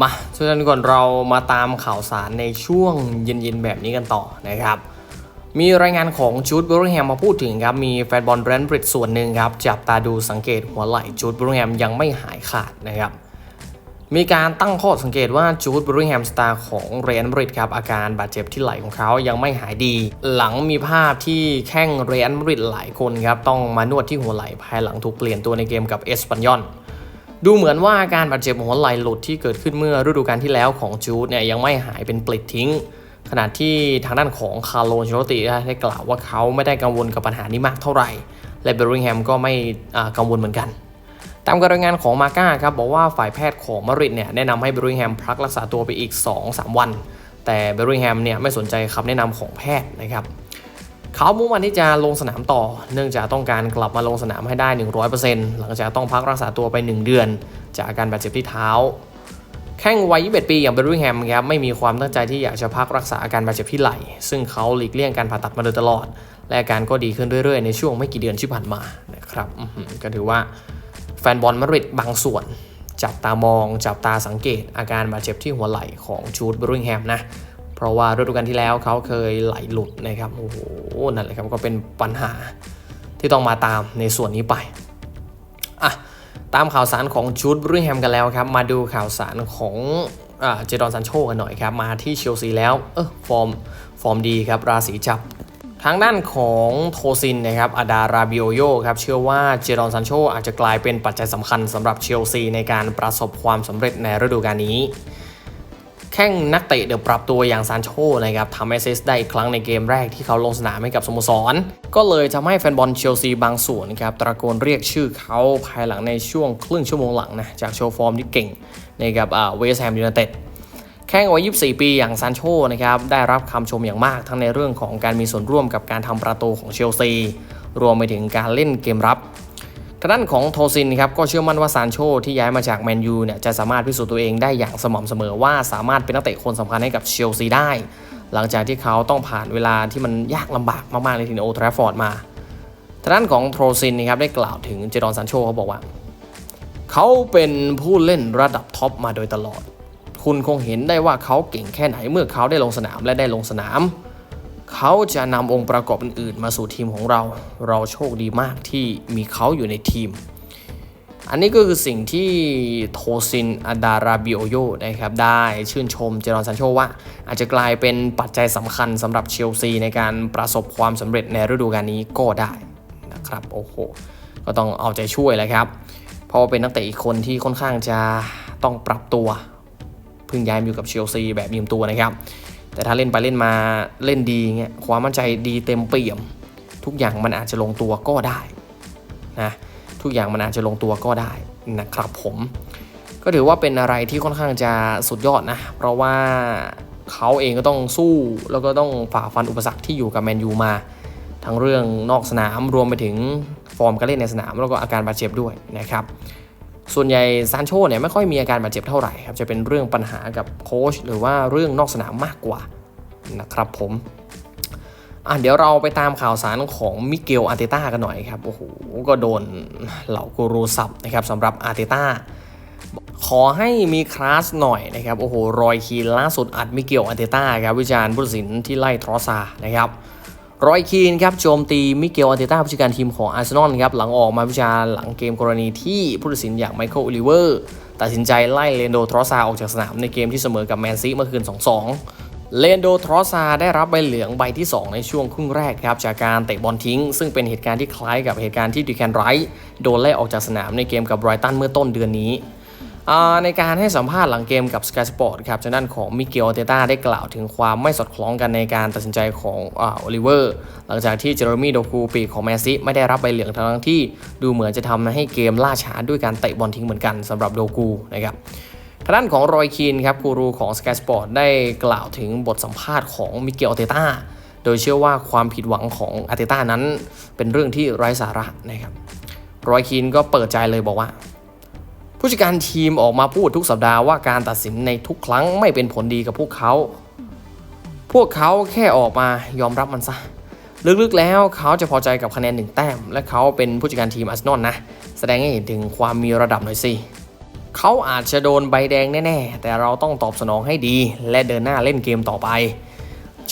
มาช่วยกันก่อนเรามาตามข่าวสารในช่วงเย็นๆแบบนี้กันต่อนะครับ มีรายงานของจูดบรูแฮมมาพูดถึงครับ มีแฟนบอลแบรนด์บริดส่วนหนึ่งครับ จับตาดูสังเกตหัวไหล่จูดบรูแฮมยังไม่หายขาดนะครับมีการตั้งข้อสังเกตว่าจูดบรูแฮมสตาร์ของเรอัลมาดริดครับ อาการบาดเจ็บที่ไหล่ของเขายังไม่หายดี หลังมีภาพที่แข้งเรอัลมาดริดหลายคนครับ ต้องมานวดที่หัวไหล่ภายหลังถูกเปลี่ยนตัวในเกมกับเอสปันยอน ดูเหมือนว่าอาการบาดเจ็บหัวไหล่หลุดที่เกิดขึ้นเมื่อฤดูกาลที่แล้วของจูดเนี่ยยังไม่หายเป็นปลิดทิ้ง ขณะที่ทางด้านของคาร์โลนเชโรติได้กล่าวว่าเขาไม่ได้กังวลกับปัญหานี้มากเท่าไหร่ และเบอร์ริงแฮมก็ไม่กังวลเหมือนกัน ตามการรายงานของมาก้าครับบอกว่าฝ่ายแพทย์ของมาดริดเนี่ยแนะนำให้เบอร์ริงแฮมพักรักษาตัวไปอีก 2-3 วัน แต่เบอร์ริงแฮมเนี่ยไม่สนใจคำแนะนำของแพทย์นะครับ เขามุ่งมั่นที่จะลงสนามต่อ เนื่องจากต้องการกลับมาลงสนามให้ได้ 100%หลังจากต้องพักรักษาตัวไป 1 เดือน จากอาการบาดเจ็บที่เท้า แข้งวัย 21 ปีอย่างเบร์ริงแฮมครับไม่มีความตั้งใจที่อยากจะพักรักษาอาการบาดเจ็บที่ไหล่ ซึ่งเขาหลีกเลี่ยงการผ่าตัดมาโดยตลอด และอาการก็ดีขึ้นเรื่อยๆ ในช่วงไม่กี่เดือนที่ผ่านมานะครับก็ถือว่าแฟนบอลมาดริดบางส่วน จับตามอง จับตาสังเกต อาการบาดเจ็บที่หัวไหล่ของจูดเบร์ริงแฮมนะ เพราะว่าฤดูกาลที่แล้วเขาเคยไหลหลุดนะครับโอ้โหนั่นแหละครับก็เป็นปัญหาที่ต้องมาตามในส่วนนี้ไปอะตามข่าวสารของจูดบรูแฮมกันแล้วครับ มาดูข่าวสารของอ่าเจดอนซันโชกันหน่อยครับ มาที่เชลซีแล้ว เออฟอร์ม ฟอร์มดีครับ ราศีจับ ทางด้านของโทซินนะครับอาดาราบิโอโยครับ เชื่อว่าเจดอนซันโชอาจจะกลายเป็นปัจจัยสำคัญสำหรับเชลซีในการประสบความสำเร็จในฤดูกาลนี้ แข้งนักเตะเดี๋ยวปรับตัวอย่างซานโชนะครับทำแอสซิสต์ได้อีกครั้งในเกมแรกที่เขาลงสนามให้กับสโมสร ก็เลยทำให้แฟนบอลเชลซีบางส่วนนะครับตะโกนเรียกชื่อเขาภายหลังในช่วงครึ่งชั่วโมงหลังนะจากโชว์ฟอร์มที่เก่งในกับเวสแฮมยูไนเต็ดแข้งวัย 24 ปีอย่างซานโชนะครับได้รับคำชมอย่างมากทั้งในเรื่องของการมีส่วนร่วมกับการทำประตูของเชลซีรวมไปถึงการเล่นเกมรับ ทางด้านของโทซินครับก็เชื่อมั่นว่าซานโชที่ย้ายมาจากแมนยูเนี่ยจะสามารถพิสูจน์ตัวเองได้อย่างสม่ำเสมอว่าสามารถเป็นนักเตะคนสำคัญให้กับเชลซีได้ หลังจากที่เขาต้องผ่านเวลาที่มันยากลำบากมากๆในทีมโอทราฟอร์ดมาทางด้านของโทซินนะครับได้กล่าวถึงเจดอนซานโชเขาบอกว่า เขาเป็นผู้เล่นระดับท็อปมาโดยตลอด คุณคงเห็นได้ว่าเขาเก่งแค่ไหนเมื่อเขาได้ลงสนามและได้ลงสนาม เขาจะนำองค์ประกอบอื่นๆ มาสู่ทีมของเรา เราโชคดีมากที่มีเขาอยู่ในทีม อันนี้ก็คือสิ่งที่โทซินอาดาราบิโอโยนะครับได้ชื่นชมเจรอนซันโชว่า อาจจะกลายเป็นปัจจัยสำคัญสำหรับเชลซีในการประสบความสำเร็จในฤดูกาลนี้ก็ได้นะครับโอ้โหก็ต้องเอาใจช่วยแหละครับ เพราะเป็นนักเตะอีกคนที่ค่อนข้างจะต้องปรับตัวเพิ่งย้ายมาอยู่กับเชลซีแบบยืมตัวนะครับ แต่ถ้าเล่นไปเล่นมาเล่นดีเงี้ยความมั่นใจดีเต็มเปี่ยม ทุกอย่างมันอาจจะลงตัวก็ได้นะทุกอย่างมันอาจจะลงตัวก็ได้นะครับผม ก็ถือว่าเป็นอะไรที่ค่อนข้างจะสุดยอดนะ เพราะว่าเขาเองก็ต้องสู้แล้วก็ต้องฝ่าฟันอุปสรรคที่อยู่กับแมนยูมา ทั้งเรื่องนอกสนามรวมไปถึงฟอร์มการเล่นในสนามแล้วก็อาการบาดเจ็บด้วยนะครับ ส่วนใหญ่ซานโชเนี่ยไม่ค่อยมีอาการบาดเจ็บเท่าไหร่ครับจะเป็นเรื่องปัญหากับโค้ชหรือว่าเรื่องนอกสนามมากกว่านะครับผมอะเดี๋ยวเราไปตามข่าวสารของมิเกลอาร์เตต้ากันหน่อยครับโอ้โหก็โดนเหล่ากูรูสับนะครับสำหรับอาร์เตต้าขอให้มีคลาสหน่อยนะครับโอ้โหรอยคีนล่าสุดอัดมิเกลอาร์เตต้าครับวิจารณ์ผู้ตัดสินที่ไล่ทรอซานะครับ รอยคีนครับโจมตีมิเกลอาร์เตต้าผู้จัดการทีมของอาร์เซนอลครับหลังออกมาวิจารณ์หลังเกมกรณีที่ผู้ตัดสินอย่างไมเคิลโอลิเวอร์ตัดสินใจไล่เลนโดทรอซาออกจากสนามในเกมที่เสมอกับแมนซีเมื่อคืน 2-2 เลนโดทรอซาได้รับใบเหลืองใบที่ 2 ในช่วงครึ่งแรกครับจากการเตะบอลทิ้ง ซึ่งเป็นเหตุการณ์ที่คล้ายกับเหตุการณ์ที่ดิแคนไรท์โดนไล่ออกจากสนามในเกมกับไบรตันเมื่อต้นเดือนนี้ ในการให้สัมภาษณ์หลังเกมกับ Sky Sport ครับทางด้านของมิเกลเตต้าได้กล่าวถึงความไม่สอดคล้องกันในการตัดสินใจของอโอลิเวอร์ หลังจากที่เจอร์มี่โดกูปีกของแมซีไม่ได้รับใบเหลืองทั้งที่ดูเหมือนจะทำให้เกมล่าช้าด้วยการเตะบอลทิ้งเหมือนกันสำหรับโดกูนะครับทางด้านของรอยคีนครับกูรูของ Sky Sport ได้กล่าวถึงบทสัมภาษณ์ของมิเกลเตต้าโดยเชื่อว่าความผิดหวังของอาเตต้านั้นเป็นเรื่องที่ไร้สาระนะครับรอยคีนก็เปิดใจเลยบอกว่า ผู้จัดการทีมออกมาพูดทุกสัปดาห์ว่าการตัดสินในทุกครั้งไม่เป็นผลดีกับพวกเขา พวกเขาแค่ออกมายอมรับมันซะ ลึกๆแล้วเขาจะพอใจกับคะแนนหนึ่งแต้ม และเขาเป็นผู้จัดการทีมอาร์เซนอลนะ แสดงให้เห็นถึงความมีระดับหน่อยสิเขาอาจจะโดนใบแดงแน่ๆ แต่เราต้องตอบสนองให้ดี และเดินหน้าเล่นเกมต่อไป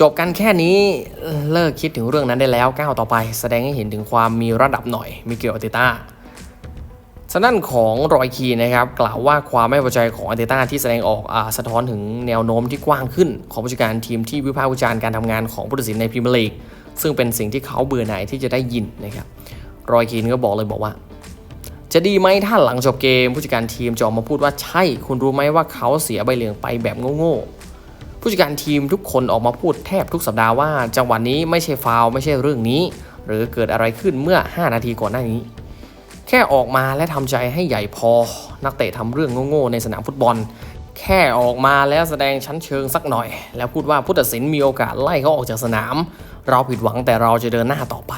จบกันแค่นี้เลิกคิดถึงเรื่องนั้นได้แล้วก้าวต่อไป แสดงให้เห็นถึงความมีระดับหน่อยมิเกลอิตตา ร์เตต้าสนั่นของรอยคีนะครับกล่าวว่าความไม่พอใจของอาร์เตต้าที่แสดงออกอาสะท้อนถึงแนวโน้มที่กว้างขึ้น ของผู้จัดการทีมที่วิพากษ์วิจารณ์การทำงานของผู้ตัดสินในพรีเมียร์ลีกซึ่งเป็นสิ่งที่เขาเบื่อหน่ายที่จะได้ยินนะครับรอยคีนก็บอกเลยบอกว่า จะดีไหมถ้าหลังจบเกม ผู้จัดการทีมจะออกมาพูดว่าใช่ คุณรู้ไหมว่าเขาเสียใบเหลืองไปแบบโง่ๆผู้จัดการทีมทุกคนออกมาพูดแทบทุกสัปดาห์ว่า จังหวะนี้ไม่ใช่ฟาวไม่ใช่เรื่องนี้ หรือเกิดอะไรขึ้นเมื่อ 5 นาทีก่อนหน้านี้ แค่ออกมาและทำใจให้ใหญ่พอ นักเตะทำเรื่องโง่ๆในสนามฟุตบอล แค่ออกมาแล้วแสดงชั้นเชิงสักหน่อย แล้วพูดว่าผู้ตัดสินมีโอกาสไล่เขาออกจากสนาม เราผิดหวังแต่เราจะเดินหน้าต่อไป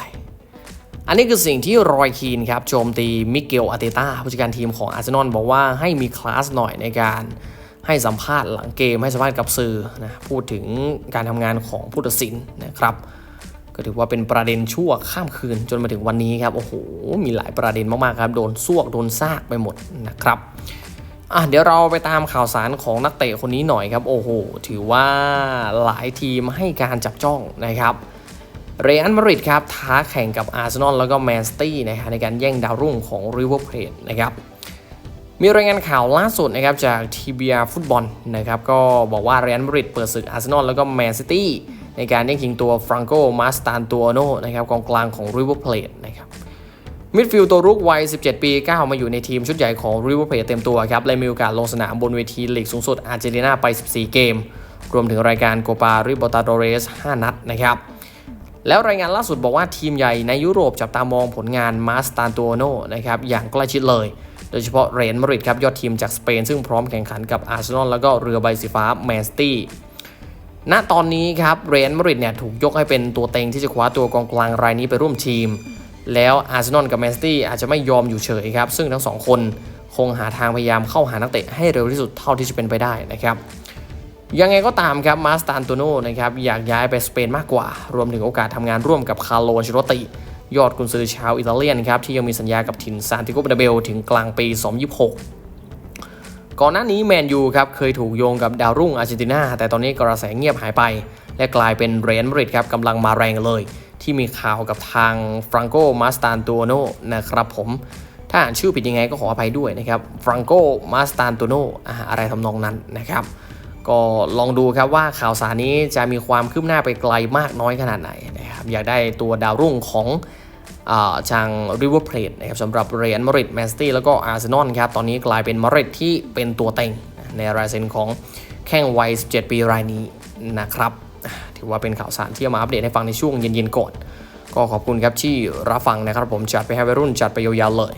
อันนี้คือสิ่งที่รอยคีนครับโจมตีมิเกลอาเตต้าผู้จัดการทีมของอาร์เซนอลบอกว่าให้มีคลาสหน่อยในการให้สัมภาษณ์หลังเกมให้สัมภาษณ์กับสื่อนะพูดถึงการทำงานของผู้ตัดสินนะครับ ก็ถือว่าเป็นประเด็นชั่วข้ามคืนจนมาถึงวันนี้ครับ โอ้โห มีหลายประเด็นมากๆครับ โดนซวก โดนซากไปหมดนะครับอะเดี๋ยวเราไปตามข่าวสารของนักเตะคนนี้หน่อยครับ โอ้โห ถือว่าหลายทีมให้การจับจ้องนะครับ เรอัลมาดริดครับ ท้าแข่งกับอาร์เซนอลแล้วก็แมนซิตี้นะฮะในการแย่งดาวรุ่งของริเวอร์เพลทนะครับมีรายงานข่าวล่าสุดนะครับจาก TBR ฟุตบอลนะครับก็บอกว่าเรอัลมาดริดเปิดศึกอาร์เซนอลแล้วก็แมนซิตี้ ในการแย่งชิงตัวฟรังโกมาสตานตัวโนนะครับกองกลางของริเวอร์เพลทนะครับมิดฟิลด์ตัวรุกวัย 17 ปีก้าวมาอยู่ในทีมชุดใหญ่ของริเวอร์เพลทเต็มตัวครับและมีโอกาสลงสนามบนเวทีลีกสูงสุดอาร์เจนตินาไป 14 เกม รวมถึงรายการโกปาริบอตาโดเรส 5 นัดนะครับแล้วรายงานล่าสุดบอกว่าทีมใหญ่ในยุโรปจับตามองผลงานมาสตานโตโนนะครับอย่างใกล้ชิดเลย โดยเฉพาะเรอัลมาริดครับยอดทีมจากสเปนซึ่งพร้อมแข่งขันกับอาร์เซนอลแล้วก็เรือใบสีฟ้าแมนสตี้ ณตอนนี้ครับเรอัลมาดริดเนี่ยถูกยกให้เป็นตัวเต็งที่จะคว้าตัวกองกลางรายนี้ไปร่วมทีม แล้วอาร์เซนอลกับแมนสตี้อาจจะไม่ยอมอยู่เฉยครับ ซึ่งทั้งสองคนคงหาทางพยายามเข้าหานักเตะให้เร็วที่สุดเท่าที่จะเป็นไปได้นะครับยังไงก็ตามครับมาสตานโตโนนะครับอยากย้ายไปสเปนมากกว่า รวมถึงโอกาสทำงานร่วมกับคาร์โลอันเชโรติ ยอดกุนซือชาวอิตาเลียนครับที่ยังมีสัญญากับถิ่นซานติโกเบาเบลถึงกลางปี 2026 ก่อนหน้านี้แมนยูครับเคยถูกโยงกับดาวรุ่งอาร์เจนตินาแต่ตอนนี้กระแสเงียบหายไป และกลายเป็นเรอัลมาดริดครับกำลังมาแรงเลย ที่มีข่าวกับทางฟรังโกมาสตานโตโนนะครับผมถ้าอ่านชื่อผิดยังไงก็ขออภัยด้วยนะครับฟรังโกมาสตานโตโนอะไรทำนองนั้นนะครับก็ลองดูครับว่าข่าวสารนี้จะมีความคืบหน้าไปไกลมากน้อยขนาดไหนนะครับอยากได้ตัวดาวรุ่งของ ทางริเวอร์เพลทนะครับสำหรับเรอัลมาริดแมนซิตี้แล้วก็อาร์เซนอลครับตอนนี้กลายเป็นมาริดที่เป็นตัวเต็งในรายเซ็นของแข้งวัย 17 ปีรายนี้นะครับถือว่าเป็นข่าวสารที่ามาอัปเดตให้ฟังในช่วงเย็นๆก่อน ก็ขอบคุณครับที่รับฟังนะครับผมจัดไปให้วัยรุ่นจัดไปยาวๆเลย